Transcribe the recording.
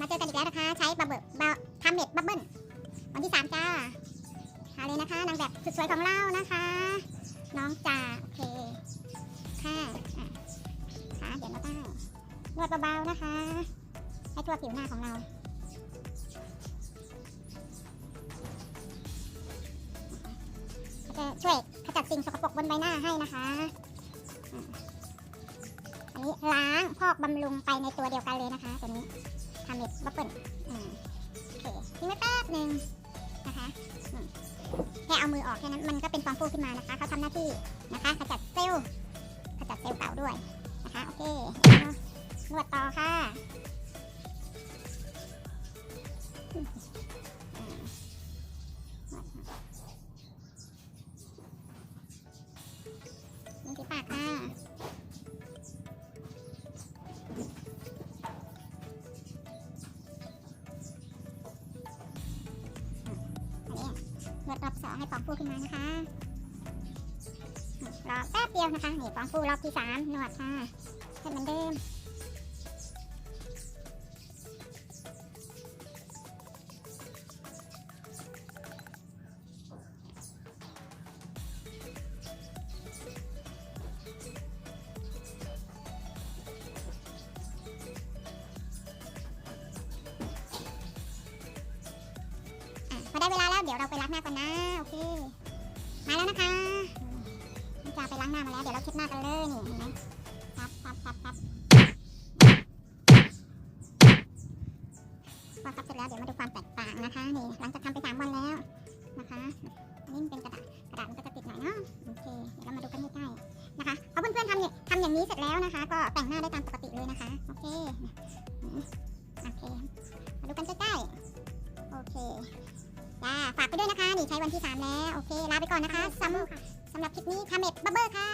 มาเจอกันอีกแล้วนะคะ ใช้บับเบิลทำเน็ตบับเบิ้ลวันที่สามจ้าหาเลยนะคะนางแบบสุดสวยของเรานะคะ น้องจ่าโอเคค่ะอะขาเดี๋ยวมาตั้งนวดเบาๆนะคะ ให้ทั่วผิวหน้าของเราจะช่วยขจัดสิ่งสกปรกบนใบหน้าให้นะคะ นี้ล้างพอกบำรุงไปในตัวเดียวกันเลยนะคะ ตัวนี้ทำเล็บบับเฟิลโอเคทิ้งไว้แป๊บหนึ่งนะคะแค่เอามือออกแค่นั้นมันก็เป็นฟองฟูขึ้นมานะคะเขาทำหน้าที่นะคะขจัดเซลล์ขจัดเซลล์เก่าด้วยนะคะโอเคนวดต่อค่ะ นี้นวดรอบสองให้ฟองฟูขึ้นมานะคะรอแป๊บเดียวนะคะนี่ฟองฟูรอบที่สามนวดค่ะให้เหมือนเดิม ดี๋ยวเราไปล้างหน้ากันนะโอเค มาแล้วนะคะนี่จะไปล้างหน้ามาแล้วเดี๋ยวเราเช็ดหน้ากันเลยนี่เห็นไหมครับครับครับครับพอครับเสร็จแล้วเดี๋ยวมาดูความแตกต่างนะคะนี่หลังจากทำไปสามวันแล้วนะคะอันนี้เป็นกระดาษกระดาษมันก็จะติดหน่อยเนาะโอเคเดี๋ยวเรามาดูกันใกล้ๆนะคะเอาเพื่อนๆทำเนี่ยทำอย่างนี้เสร็จแล้วนะคะ ก็แต่งหน้าได้ตามปกติเลยนะคะโอเคโอเคมาดูกันใกล้ๆโอเค จ้าฝากไปด้วยนะคะ นี่ใช้วันที่ 3 แล้ว โอเค ลาไปก่อนนะคะสำสำหรับคลิปนี้คาเมดบับเบอร์ค่ะ